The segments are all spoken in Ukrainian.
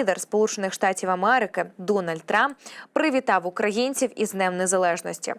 Лідер Сполучених Штатів Америки Дональд Трамп привітав українців із Днем Незалежності.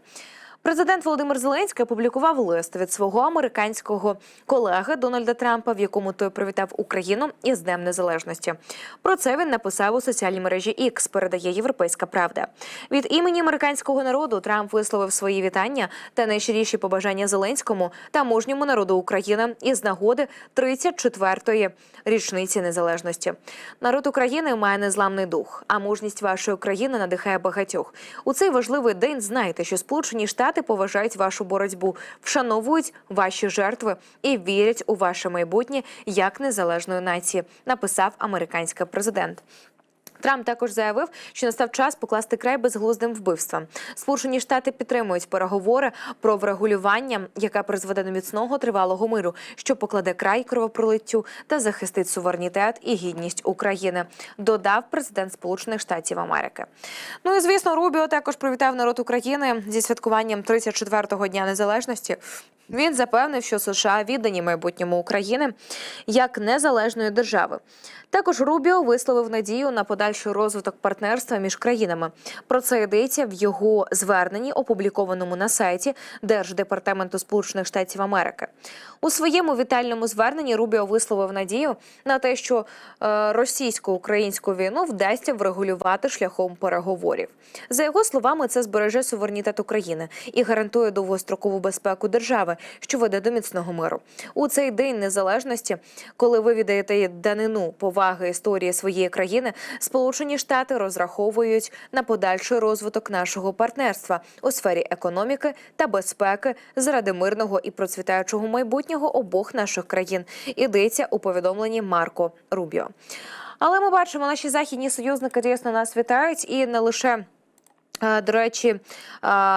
Президент Володимир Зеленський опублікував лист від свого американського колеги Дональда Трампа, в якому той привітав Україну із Днем Незалежності. Про це він написав у соціальній мережі X, передає Європейська Правда. Від імені американського народу Трамп висловив свої вітання та найщиріші побажання Зеленському та мужньому народу України із нагоди 34-ї річниці незалежності. Народ України має незламний дух, а мужність вашої країни надихає багатьох. У цей важливий день знайте, що Сполучені Штати поважають вашу боротьбу, вшановують ваші жертви і вірять у ваше майбутнє як незалежної нації, написав американський президент. Трамп також заявив, що настав час покласти край безглуздим вбивствам. Сполучені Штати підтримують переговори про врегулювання, яке призведе до міцного тривалого миру, що покладе край кровопролиттю та захистить суверенітет і гідність України. Додав президент Сполучених Штатів Америки. Ну і звісно, Рубіо також привітав народ України зі святкуванням 34-го дня незалежності. Він запевнив, що США віддані майбутньому України як незалежної держави. Також Рубіо висловив надію на подальший розвиток партнерства між країнами. Про це йдеться в його зверненні, опублікованому на сайті Держдепартаменту Сполучених Штатів Америки. У своєму вітальному зверненні Рубіо висловив надію на те, що е, російсько-українську війну вдасться врегулювати шляхом переговорів. За його словами, це збереже суверенітет України і гарантує довгострокову безпеку держави, що веде до міцного миру. У цей день незалежності, коли ви віддаєте данину поваги історії своєї країни, Сполучені Штати розраховують на подальший розвиток нашого партнерства у сфері економіки та безпеки заради мирного і процвітаючого майбутнього обох наших країн. Ідеться у повідомленні Марко Рубіо. Але ми бачимо, наші західні союзники дійсно нас вітають і не лише. Е, До речі, е,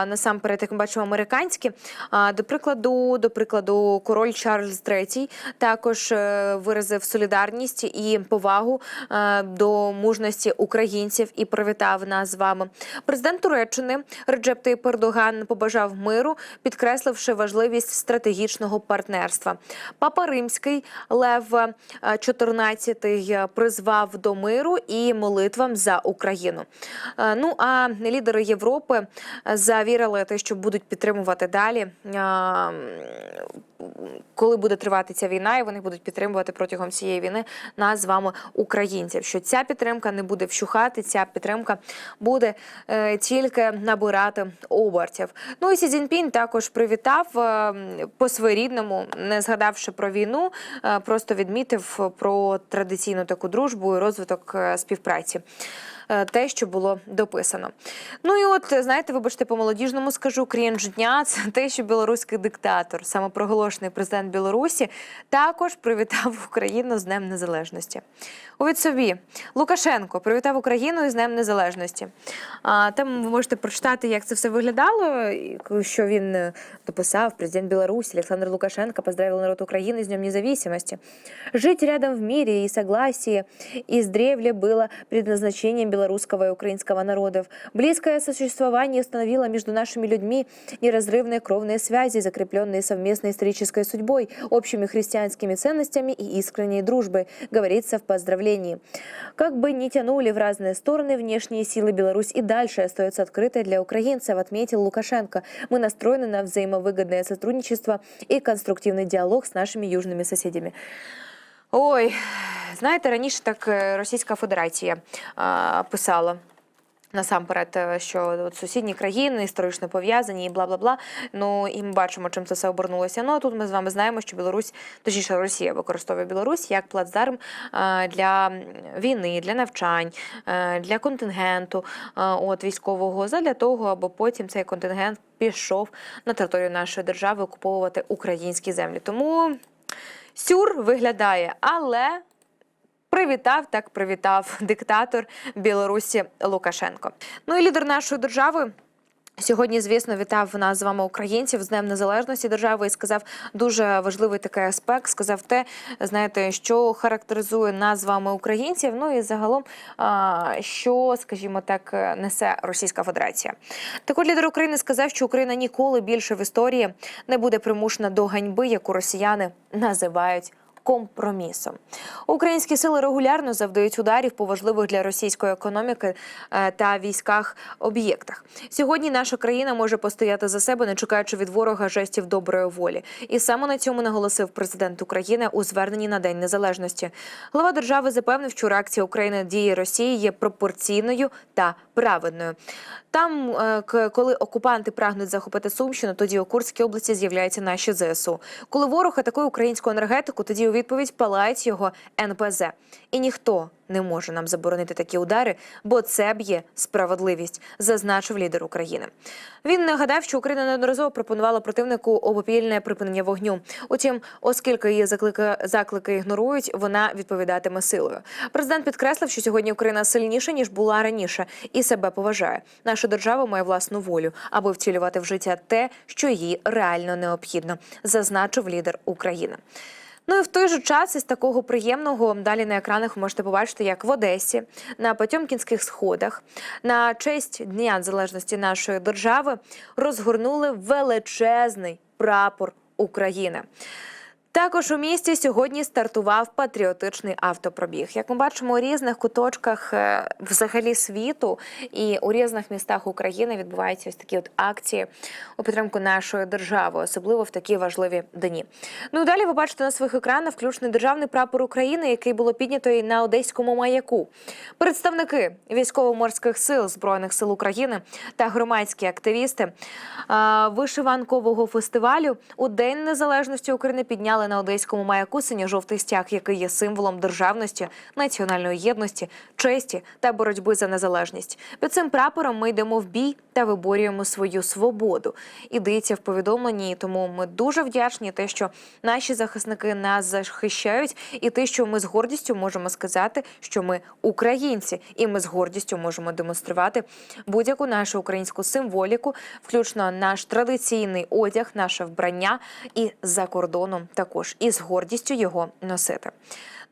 насамперед, як ми бачимо, американські Е, до прикладу, до прикладу, король Чарльз III також е, виразив солідарність і повагу е, до мужності українців і привітав нас з вами. Президент Туреччини Реджеп Тейп Ердоган побажав миру, підкресливши важливість стратегічного партнерства. Папа Римський Лев е, XIV призвав до миру і молитвам за Україну. Е, Ну а лідери Європи е, завірили те, що будуть підтримувати далі. е, Коли буде тривати ця війна, і вони будуть підтримувати протягом цієї війни нас з вами, українців. Що ця підтримка не буде вщухати, ця підтримка буде е, тільки набирати обертів. Ну і Сі Цзіньпінь також привітав по своєрідному, не згадавши про війну, просто відмітив про традиційну таку дружбу і розвиток співпраці. Е, Те, що було дописано. Ну і от знаєте, вибачте, по молодіжному скажу, крінж дня це те, що білоруський диктатор, самопроголошений президент Білорусі, також привітав Україну з Днем Незалежності. Увід собі Лукашенко привітав Україну із Днем Незалежності. А, там ви можете прочитати, як це все виглядало, що він е, дописав. Президент Білорусі Олександр Лукашенко поздравив народ України з Днем Независимости. Жить рядом в мире и согласии издревле было предназначением белорусского и украинского народов. Близкое сосуществование установило между нашими людьми неразрывные кровные связи, закрепленные совместной исторической судьбой, общими христианскими ценностями и искренней дружбой, говорится в поздравлении. Как бы ни тянули в разные стороны внешние силы, Беларусь и дальше остается открытой для украинцев, отметил Лукашенко. Мы настроены на взаимовыгодное сотрудничество и конструктивный диалог с нашими южными соседями. Ой, знаєте, раніше так е, Російська Федерація а, писала. Насамперед, е, що от сусідні країни історично пов'язані і бла бла бла. Ну і ми бачимо, чим це все обернулося. Ну а тут ми з вами знаємо, що Білорусь, точніше, Росія використовує Білорусь як плацдарм е, для війни, для навчань, е, для контингенту е, от військового, задля того, аби потім цей контингент пішов на територію нашої держави окуповувати українські землі. Тому сюр виглядає, але. Привітав, так привітав диктатор Білорусі Лукашенко. Ну і лідер нашої держави. Сьогодні, звісно, вітав нас з вами українців з Днем Незалежності держави і сказав дуже важливий такий аспект. Сказав те, знаєте, що характеризує нас з вами українців. Ну і загалом, що, скажімо так, несе Російська Федерація. Так от лідер України сказав, що Україна ніколи більше в історії не буде примушена до ганьби, яку росіяни називають компромісом. Українські сили регулярно завдають ударів по важливих для російської економіки е, та військах об'єктах. Сьогодні наша країна може постояти за себе, не чекаючи від ворога жестів доброї волі. І саме на цьому наголосив президент України у зверненні на День Незалежності. Глава держави запевнив, що реакція України дії Росії є пропорційною та праведною. Там, е, коли окупанти прагнуть захопити Сумщину, тоді у Курській області з'являються наші ЗСУ. Коли ворог атакує українську енергетику, тоді у відповідь палають його НПЗ. І ніхто не може нам заборонити такі удари, бо це б'є справедливість, зазначив лідер України. Він нагадав, що Україна неодноразово пропонувала противнику обопільне припинення вогню. Утім, оскільки її заклики, заклики ігнорують, вона відповідатиме силою. Президент підкреслив, що сьогодні Україна сильніша ніж була раніше, і себе поважає. Наша держава має власну волю, аби втілювати в життя те, що їй реально необхідно, зазначив лідер України. Ну і в той же час із такого приємного далі на екранах ви можете побачити, як в Одесі на Потьомкінських сходах на честь Дня Незалежності нашої держави розгорнули величезний прапор України. Також у місті сьогодні стартував патріотичний автопробіг. Як ми бачимо, у різних куточках е, взагалі світу і у різних містах України відбуваються ось такі от акції у підтримку нашої держави, особливо в такі важливі дні. Ну далі ви бачите на своїх екранах включений державний прапор України, який було піднято і на одеському маяку. Представники військово-морських сил збройних сил України та громадські активісти вишиванкового фестивалю у День Незалежності України підняли на одеському маяку синьо-жовтий стяг, який є символом державності, національної єдності, честі та боротьби за незалежність. Під цим прапором ми йдемо в бій та виборюємо свою свободу. Ідеться в повідомленні, тому ми дуже вдячні те, що наші захисники нас захищають, і те, що ми з гордістю можемо сказати, що ми українці, і ми з гордістю можемо демонструвати будь-яку нашу українську символіку, включно наш традиційний одяг, наше вбрання і за кордоном також і з гордістю його носити.